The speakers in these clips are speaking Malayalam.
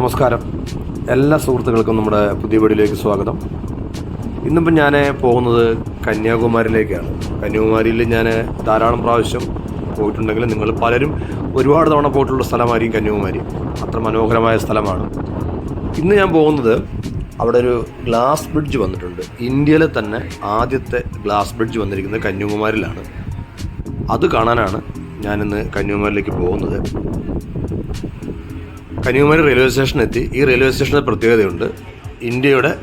നമസ്കാരം. എല്ലാ സുഹൃത്തുക്കൾക്കും നമ്മുടെ പുതിയ വീടിലേക്ക് സ്വാഗതം. ഇന്നിപ്പം ഞാൻ പോകുന്നത് കന്യാകുമാരിയിലേക്കാണ്. കന്യാകുമാരിയിൽ ഞാൻ ധാരാളം പ്രാവശ്യം പോയിട്ടുണ്ടെങ്കിൽ നിങ്ങൾ പലരും ഒരുപാട് തവണ പോയിട്ടുള്ള സ്ഥലമായിരിക്കും കന്യാകുമാരി. അത്ര മനോഹരമായ സ്ഥലമാണ്. ഇന്ന് ഞാൻ പോകുന്നത് അവിടെ ഒരു ഗ്ലാസ് ബ്രിഡ്ജ് വന്നിട്ടുണ്ട്. ഇന്ത്യയിലെ തന്നെ ആദ്യത്തെ ഗ്ലാസ് ബ്രിഡ്ജ് വന്നിരിക്കുന്നത് കന്യാകുമാരിയിലാണ്. അത് കാണാനാണ് ഞാനിന്ന് കന്യാകുമാരിയിലേക്ക് പോകുന്നത്. കന്യാകുമാരി റെയിൽവേ സ്റ്റേഷൻ എത്തി ഈ റെയിൽവേ സ്റ്റേഷന്റെ പ്രത്യേകതയുണ്ട്. ഇന്ത്യയുടെ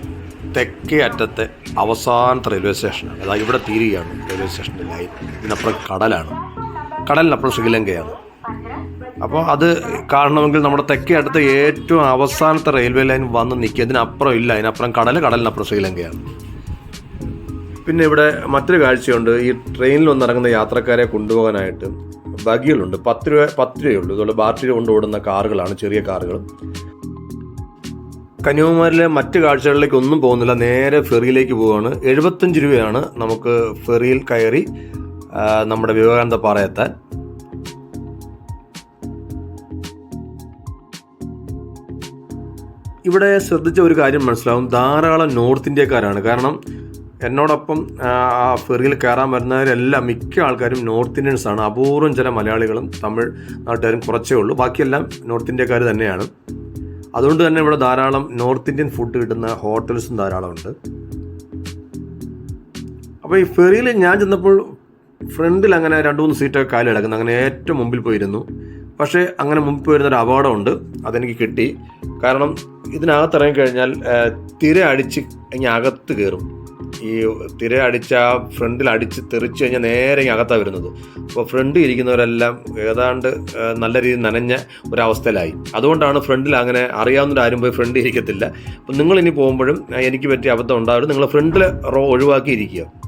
തെക്കേ അറ്റത്തെ അവസാനത്തെ റെയിൽവേ സ്റ്റേഷനാണ്. അതായത് ഇവിടെ തീരുകയാണ് റെയിൽവേ സ്റ്റേഷന്റെ ലൈൻ. ഇതിനപ്പുറം കടലാണ്. കടലിനപ്പുറം ശ്രീലങ്കയാണ്. അപ്പോൾ അത് കാണണമെങ്കിൽ നമ്മുടെ തെക്കേ അടുത്ത ഏറ്റവും അവസാനത്തെ റെയിൽവേ ലൈൻ വന്ന് നിൽക്കുക. ഇതിനപ്പുറം ഇല്ല. അതിനപ്പുറം കടൽ കടലിനപ്പുറം ശ്രീലങ്കയാണ്. പിന്നെ ഇവിടെ മറ്റൊരു കാഴ്ചയുണ്ട്. ഈ ട്രെയിനിൽ വന്നിറങ്ങുന്ന യാത്രക്കാരെ കൊണ്ടുപോകാനായിട്ട്. ബഗികളുണ്ട് പത്ത് രൂപ പത്ത് രൂപയുള്ളൂ ഇതുപോലെ ബാറ്ററി കൊണ്ട് ഓടുന്ന കാറുകളാണ് ചെറിയ കാറുകൾ കന്യാകുമാരിലെ മറ്റ് കാഴ്ചകളിലേക്ക് ഒന്നും പോകുന്നില്ല. നേരെ ഫെറിയിലേക്ക് പോവുകയാണ്. എഴുപത്തഞ്ച് രൂപയാണ് നമുക്ക് ഫെറിയിൽ കയറി നമ്മുടെ വിവേകാനന്ദ പാറ എത്താൻ. ഇവിടെ ശ്രദ്ധിച്ച ഒരു കാര്യം മനസ്സിലാവും. ധാരാളം നോർത്ത് ഇന്ത്യക്കാരാണ്. കാരണം എന്നോടൊപ്പം ആ, ഫെറിയിൽ കയറാൻ വരുന്നവരെല്ലാം മിക്ക ആൾക്കാരും നോർത്ത് ഇന്ത്യൻസ് ആണ് അപൂർവം ചില മലയാളികളും തമിഴ് നാട്ടുകാരും കുറച്ചേ ഉള്ളൂ. ബാക്കിയെല്ലാം നോർത്ത് ഇന്ത്യക്കാർ തന്നെയാണ്. അതുകൊണ്ട് തന്നെ ഇവിടെ ധാരാളം നോർത്ത് ഇന്ത്യൻ ഫുഡ് കിട്ടുന്ന ഹോട്ടൽസും ധാരാളമുണ്ട് അപ്പോൾ ഈ ഫെറിയിൽ ഞാൻ ചെന്നപ്പോൾ ഫ്രണ്ടിൽ അങ്ങനെ രണ്ട് മൂന്ന് സീറ്റൊക്കെ കാലി കിടക്കുന്നു. അങ്ങനെ ഏറ്റവും മുമ്പിൽ പോയിരുന്നു. പക്ഷേ അങ്ങനെ മുമ്പിൽ പോയിരുന്ന ഒരു അപകടമുണ്ട്. അതെനിക്ക് കിട്ടി. കാരണം ഇതിനകത്ത് ഇറങ്ങിക്കഴിഞ്ഞാൽ തിര അടിച്ച് ഇങ്ങനെ അകത്ത് കയറും. ഈ തിര അടിച്ച ആ ഫ്രണ്ടിൽ അടിച്ച് തെറിച്ച് കഴിഞ്ഞാൽ നേരെ അകത്താണ് വരുന്നത്. അപ്പോൾ ഫ്രണ്ട് ഇരിക്കുന്നവരെല്ലാം ഏതാണ്ട് നല്ല രീതിയിൽ നനഞ്ഞ ഒരവസ്ഥയിലായി. അതുകൊണ്ടാണ് ഫ്രണ്ടിൽ അങ്ങനെ അറിയാവുന്നവർ ആരും പോയി ഫ്രണ്ട് ഇരിക്കത്തില്ല. അപ്പം നിങ്ങൾ ഇനി പോകുമ്പോഴും എനിക്ക് പറ്റിയ അബദ്ധം ഉണ്ടാവരുത്. നിങ്ങൾ ഫ്രണ്ടിൽ റോ ഒഴിവാക്കി ഇരിക്കുക.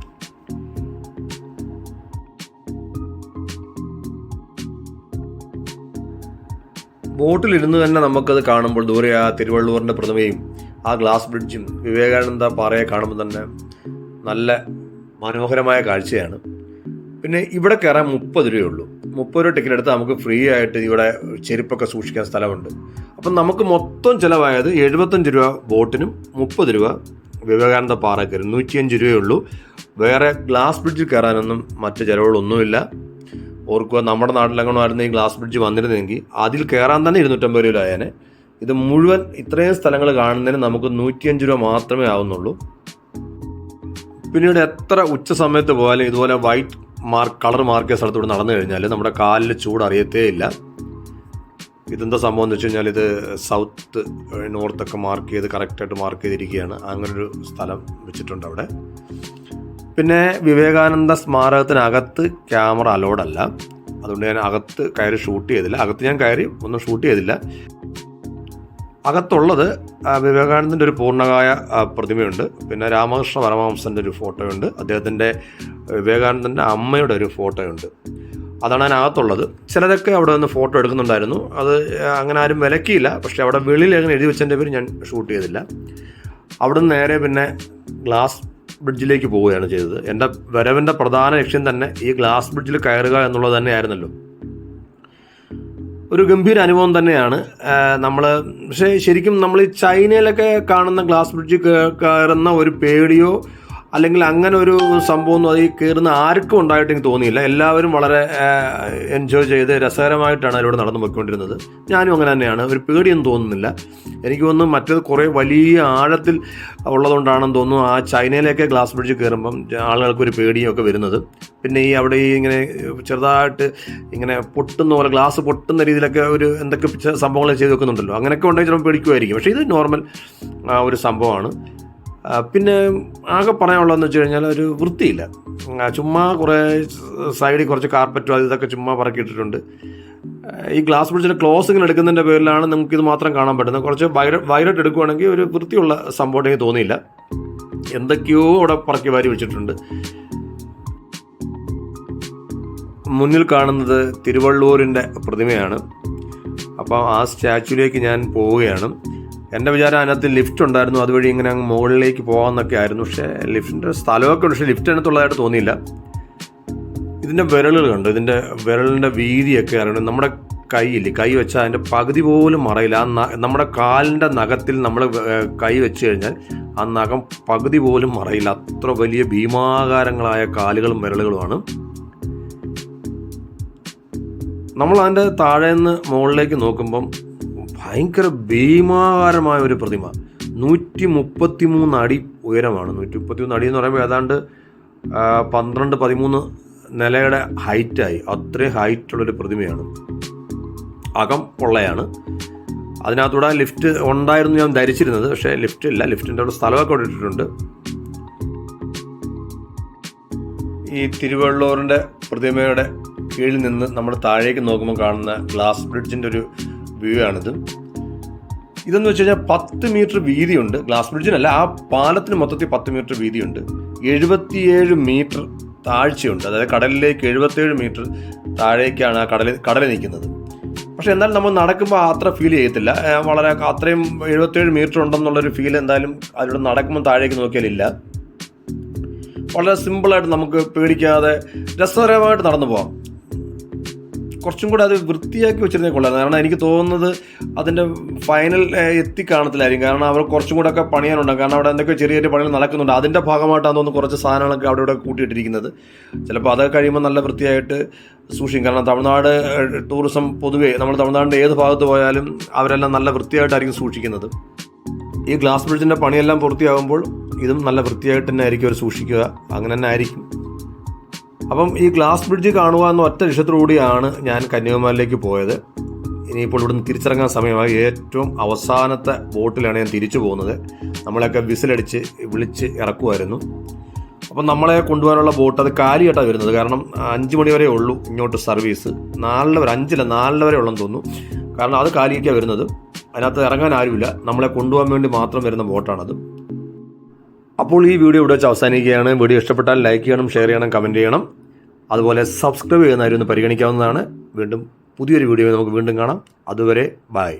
ബോട്ടിലിരുന്ന് തന്നെ നമുക്കത് കാണുമ്പോൾ ദൂരെ ആ തിരുവള്ളൂരിന്റെ പ്രതിമയും ആ ഗ്ലാസ് ബ്രിഡ്ജും വിവേകാനന്ദ പാറയെ കാണുമ്പോൾ തന്നെ നല്ല മനോഹരമായ കാഴ്ചയാണ്. പിന്നെ ഇവിടെ കയറാൻ മുപ്പത് രൂപയുള്ളൂ. മുപ്പത് രൂപ ടിക്കറ്റ് എടുത്താൽ നമുക്ക് ഫ്രീ ആയിട്ട് ഇവിടെ ചെരുപ്പൊക്കെ സൂക്ഷിക്കാൻ സ്ഥലമുണ്ട്. അപ്പം നമുക്ക് മൊത്തം ചിലവായത് എഴുപത്തഞ്ച് രൂപ ബോട്ടിനും മുപ്പത് രൂപ വിവേകാനന്ദ പാറയ്ക്ക് നൂറ്റിയഞ്ച് രൂപയേ ഉള്ളൂ വേറെ ഗ്ലാസ് ബ്രിഡ്ജിൽ കയറാനൊന്നും മറ്റ് ചിലവുകളൊന്നുമില്ല. ഓർക്കുക നമ്മുടെ നാട്ടിലെങ്ങാണമായിരുന്നു ഈ ഗ്ലാസ് ബ്രിഡ്ജ് വന്നിരുന്നെങ്കിൽ അതിൽ കയറാൻ തന്നെ ഇരുന്നൂറ്റമ്പത് രൂപ ആയേനെ ഇത് മുഴുവൻ ഇത്രയും സ്ഥലങ്ങൾ കാണുന്നതിന് നമുക്ക് നൂറ്റിയഞ്ച് രൂപ മാത്രമേ ആവുന്നുള്ളൂ. പിന്നീട് എത്ര ഉച്ച സമയത്ത് പോയാലും ഇതുപോലെ വൈറ്റ് മാർക്ക് കളർ മാർക്ക് സ്ഥലത്തൂടെ നടന്നു കഴിഞ്ഞാൽ നമ്മുടെ കാലിൽ ചൂട് അറിയത്തേ ഇല്ല ഇതെന്താ സംഭവം എന്ന് വെച്ച് കഴിഞ്ഞാൽ ഇത് സൗത്ത് നോർത്തൊക്കെ മാർക്ക് ചെയ്ത് കറക്റ്റായിട്ട് മാർക്ക് ചെയ്തിരിക്കുകയാണ്. അങ്ങനൊരു സ്ഥലം വെച്ചിട്ടുണ്ട് അവിടെ. പിന്നെ വിവേകാനന്ദ സ്മാരകത്തിനകത്ത് ക്യാമറ അലോഡല്ല അതുകൊണ്ട് ഞാൻ അകത്ത് കയറി ഷൂട്ട് ചെയ്തില്ല. അകത്ത് ഞാൻ കയറി ഒന്നും ഷൂട്ട് ചെയ്തില്ല. അകത്തുള്ളത് വിവേകാനന്ദന്റെ ഒരു പൂർണകായ പ്രതിമയുണ്ട്. പിന്നെ രാമകൃഷ്ണ പരമഹംസന്റെ ഒരു ഫോട്ടോയുണ്ട്. അദ്ദേഹത്തിന്റെ വിവേകാനന്ദന്റെ അമ്മയുടെ ഒരു ഫോട്ടോയുണ്ട്. അതാണ് അതിനകത്തുള്ളത് ചിലരൊക്കെ അവിടെ നിന്ന് ഫോട്ടോ എടുക്കുന്നുണ്ടായിരുന്നു. അത് അങ്ങനെ ആരും വിലക്കിയില്ല. പക്ഷേ അവിടെ വെളിയിൽ അങ്ങനെ എഴുതി വെച്ചതിന്റെ പേര് ഞാൻ ഷൂട്ട് ചെയ്തില്ല. അവിടെ നിന്ന് നേരെ പിന്നെ ഗ്ലാസ് ബ്രിഡ്ജിലേക്ക് പോവുകയാണ് ചെയ്തത്. എന്റെ വരവിന്റെ പ്രധാന ലക്ഷ്യം തന്നെ ഈ ഗ്ലാസ് ബ്രിഡ്ജിൽ കയറുക എന്നുള്ളത് തന്നെയായിരുന്നല്ലോ. ഒരു ഗംഭീര അനുഭവം തന്നെയാണ് നമ്മൾ പക്ഷേ ശരിക്കും നമ്മൾ ചൈനയിലൊക്കെ കാണുന്ന ഗ്ലാസ് ബ്രിഡ്ജ് കയറുന്ന ഒരു പേടിയോ അല്ലെങ്കിൽ അങ്ങനെ ഒരു സംഭവമൊന്നും അതിൽ കയറുന്ന ആർക്കും ഉണ്ടായിട്ട് എനിക്ക് തോന്നിയില്ല. എല്ലാവരും വളരെ എൻജോയ് ചെയ്ത് രസകരമായിട്ടാണ് അതിലൂടെ നടന്നു പോയിക്കൊണ്ടിരുന്നത്. ഞാനും അങ്ങനെ തന്നെയാണ്. ഒരു പേടിയൊന്നും തോന്നുന്നില്ല. എനിക്ക് തോന്നുന്നു മറ്റേത് കുറേ വലിയ ആഴത്തിൽ ഉള്ളതുകൊണ്ടാണെന്ന് തോന്നുന്നു ആ ചൈനയിലേക്ക് ഗ്ലാസ് ബ്രിഡ്ജ് കയറുമ്പം ആളുകൾക്ക് ഒരു പേടിയും ഒക്കെ വരുന്നത്. പിന്നെ ഈ അവിടെ ഈ ഇങ്ങനെ ചെറുതായിട്ട് ഇങ്ങനെ പൊട്ടുന്ന പോലെ ഗ്ലാസ് പൊട്ടുന്ന രീതിയിലൊക്കെ ഒരു എന്തൊക്കെ സംഭവങ്ങൾ ചെയ്ത് വെക്കുന്നുണ്ടല്ലോ അങ്ങനെയൊക്കെ ഉണ്ടെങ്കിൽ ചിലപ്പോൾ പേടിക്കുമായിരിക്കും. പക്ഷേ ഇത് നോർമൽ ഒരു സംഭവമാണ്. പിന്നെ ആകെ പറയാനുള്ളതെന്ന് വെച്ച് കഴിഞ്ഞാൽ ഒരു വൃത്തിയില്ല. ചുമ്മാ കുറേ സൈഡിൽ കുറച്ച് കാർപ്പറ്റും അത് ഇതൊക്കെ ചുമ്മാ പറക്കിയിട്ടിട്ടുണ്ട്. ഈ ഗ്ലാസ് ബ്രിഡ്ജിന്റെ ക്ലോസിങ്ങിൽ എടുക്കുന്നതിന്റെ പേരിലാണ് ഇത് മാത്രം കാണാൻ പറ്റുന്നത്. കുറച്ച് വൈര വൈറട്ട് എടുക്കുവാണെങ്കിൽ ഒരു വൃത്തിയുള്ള സംഭവം എനിക്ക് തോന്നിയില്ല. എന്തൊക്കെയോ അവിടെ പറക്കി വാരി വെച്ചിട്ടുണ്ട്. മുന്നിൽ കാണുന്നത് തിരുവള്ളൂരിന്റെ പ്രതിമയാണ്. അപ്പോൾ ആ സ്റ്റാച്ചുവിലേക്ക് ഞാൻ പോവുകയാണ്. എന്റെ വിചാരം അതിനകത്ത് ലിഫ്റ്റ് ഉണ്ടായിരുന്നു. അതുവഴി ഇങ്ങനെ അങ്ങ് മുകളിലേക്ക് പോകാമെന്നൊക്കെ ആയിരുന്നു. പക്ഷേ ലിഫ്റ്റിന്റെ സ്ഥലമൊക്കെ ഉണ്ട് പക്ഷേ ലിഫ്റ്റ് അതിനകത്തുള്ളതായിട്ട് തോന്നിയില്ല. ഇതിന്റെ വിരലുകൾ കണ്ടു? ഇതിന്റെ വിരലിന്റെ വീതിയൊക്കെ അറിയണം. നമ്മുടെ കൈയിൽ കൈ വെച്ചാൽ അതിന്റെ പകുതി പോലും മറയില്ല. ആ നമ്മുടെ കാലിന്റെ നഖത്തിൽ നമ്മൾ കൈ വെച്ച് കഴിഞ്ഞാൽ ആ നഖം പകുതി പോലും മറയില്ല. അത്ര വലിയ ഭീമാകാരങ്ങളായ കാലുകളും വിരലുകളുമാണ്. നമ്മൾ അതിന്റെ താഴെ നിന്ന് മുകളിലേക്ക് നോക്കുമ്പം ഭയങ്കര ഭീമാകാരമായ ഒരു പ്രതിമ. നൂറ്റി മുപ്പത്തി മൂന്ന് അടി ഉയരമാണ്. നൂറ്റി മുപ്പത്തി മൂന്ന് അടി എന്ന് പറയുമ്പോൾ ഏതാണ്ട് പന്ത്രണ്ട് പതിമൂന്ന് നിലയുടെ ഹൈറ്റായി. അത്രയും ഹൈറ്റുള്ളൊരു പ്രതിമയാണ്. അകം പൊള്ളയാണ്. അതിനകത്തൂടെ ലിഫ്റ്റ് ഉണ്ടായിരുന്നു ഞാൻ ധരിച്ചിരുന്നത്. പക്ഷേ ലിഫ്റ്റ് ഇല്ല. ലിഫ്റ്റിന്റെ അവിടെ സ്ഥലമൊക്കെ ഇട്ടിട്ടുണ്ട്. ഈ തിരുവള്ളൂരിന്റെ പ്രതിമയുടെ കീഴിൽ നിന്ന് നമ്മൾ താഴേക്ക് നോക്കുമ്പോൾ കാണുന്ന ഗ്ലാസ് ബ്രിഡ്ജിന്റെ ഒരു വ്യൂ ആണിത്. ഇതെന്ന് വെച്ച് കഴിഞ്ഞാൽ പത്ത് മീറ്റർ വീതിയുണ്ട് ഗ്ലാസ് ബ്രിഡ്ജിനല്ല ആ പാലത്തിന് മൊത്തത്തിൽ പത്ത് മീറ്റർ വീതിയുണ്ട്. എഴുപത്തിയേഴ് മീറ്റർ താഴ്ചയുണ്ട്. അതായത് കടലിലേക്ക് എഴുപത്തേഴ് മീറ്റർ താഴേക്കാണ് ആ കടൽ കടൽ നിൽക്കുന്നത്. പക്ഷേ എന്നാൽ നമ്മൾ നടക്കുമ്പോൾ അത്ര ഫീൽ ചെയ്യത്തില്ല. വളരെ അത്രയും എഴുപത്തേഴ് മീറ്റർ ഉണ്ടെന്നുള്ളൊരു ഫീൽ എന്തായാലും അതിലൂടെ നടക്കുമ്പോൾ താഴേക്ക് നോക്കിയാലില്ല വളരെ സിമ്പിളായിട്ട് നമുക്ക് പേടിക്കാതെ രസകരമായിട്ട് നടന്നു പോകാം കുറച്ചും കൂടെ അത് വൃത്തിയാക്കി വെച്ചിരുന്നേ കൊള്ളാം. കാരണം എനിക്ക് തോന്നുന്നത് അതിന്റെ ഫൈനൽ എത്തി കാണത്തില്ലായിരിക്കും കാരണം അവർ കുറച്ചും കൂടെ ഒക്കെ പണിയാനുണ്ടാകും കാരണം അവിടെ എന്തൊക്കെ ചെറിയ ചെറിയ പണികൾ നടക്കുന്നുണ്ട്. അതിന്റെ ഭാഗമായിട്ടാണ് തോന്നുന്നു കുറച്ച് സാധനങ്ങളൊക്കെ അവിടെ ഇവിടെ കൂട്ടിയിട്ടിരിക്കുന്നത്. ചിലപ്പോൾ അതൊക്കെ കഴിയുമ്പോൾ നല്ല വൃത്തിയായിട്ട് സൂക്ഷിക്കും. കാരണം തമിഴ്നാട് ടൂറിസം പൊതുവേ നമ്മൾ തമിഴ്നാടിന്റെ ഏത് ഭാഗത്ത് പോയാലും അവരെല്ലാം നല്ല വൃത്തിയായിട്ടായിരിക്കും സൂക്ഷിക്കുന്നത്. ഈ ഗ്ലാസ് ബ്രിഡ്ജിന്റെ പണിയെല്ലാം പൂർത്തിയാകുമ്പോൾ ഇതും നല്ല വൃത്തിയായിട്ട് തന്നെ ആയിരിക്കും അവർ സൂക്ഷിക്കുക. അങ്ങനെ തന്നെ ആയിരിക്കും. അപ്പം ഈ ഗ്ലാസ് ബ്രിഡ്ജ് കാണുക എന്ന ഒറ്റ ലക്ഷ്യത്തോടുകൂടിയാണ് ഞാൻ കന്യാകുമാരിയിലേക്ക് പോയത്. ഇനിയിപ്പോൾ ഇവിടുന്ന് തിരിച്ചിറങ്ങാൻ സമയമായി. ഏറ്റവും അവസാനത്തെ ബോട്ടിലാണ് ഞാൻ തിരിച്ചു പോകുന്നത്. നമ്മളെയൊക്കെ വിസിലടിച്ച് വിളിച്ച് ഇറക്കുമായിരുന്നു. അപ്പം നമ്മളെ കൊണ്ടുപോകാനുള്ള ബോട്ട് അത് കാലിയായിട്ടാണ് വരുന്നത്. കാരണം അഞ്ച് മണി വരെ ഉള്ളൂ ഇങ്ങോട്ട് സർവീസ്. നാലര വരെ അഞ്ചില്ല നാലര വരെ ഉള്ളെന്ന് തോന്നുന്നു. കാരണം അത് കാലിയൊക്കെയാണ് വരുന്നത്. അതിനകത്ത് ഇറങ്ങാൻ ആരുമില്ല. നമ്മളെ കൊണ്ടുപോകാൻ വേണ്ടി മാത്രം വരുന്ന ബോട്ടാണത്. അപ്പോൾ ഈ വീഡിയോ ഇവിടെ വെച്ച് അവസാനിക്കുകയാണ്. വീഡിയോ ഇഷ്ടപ്പെട്ടാൽ ലൈക്ക് ചെയ്യണം ഷെയർ ചെയ്യണം കമന്റ് ചെയ്യണം. അതുപോലെ സബ്സ്ക്രൈബ് ചെയ്യുന്നവരൊന്ന് പരിഗണിക്കാവുന്നതാണ്. വീണ്ടും പുതിയൊരു വീഡിയോ നമുക്ക് വീണ്ടും കാണാം. അതുവരെ ബൈ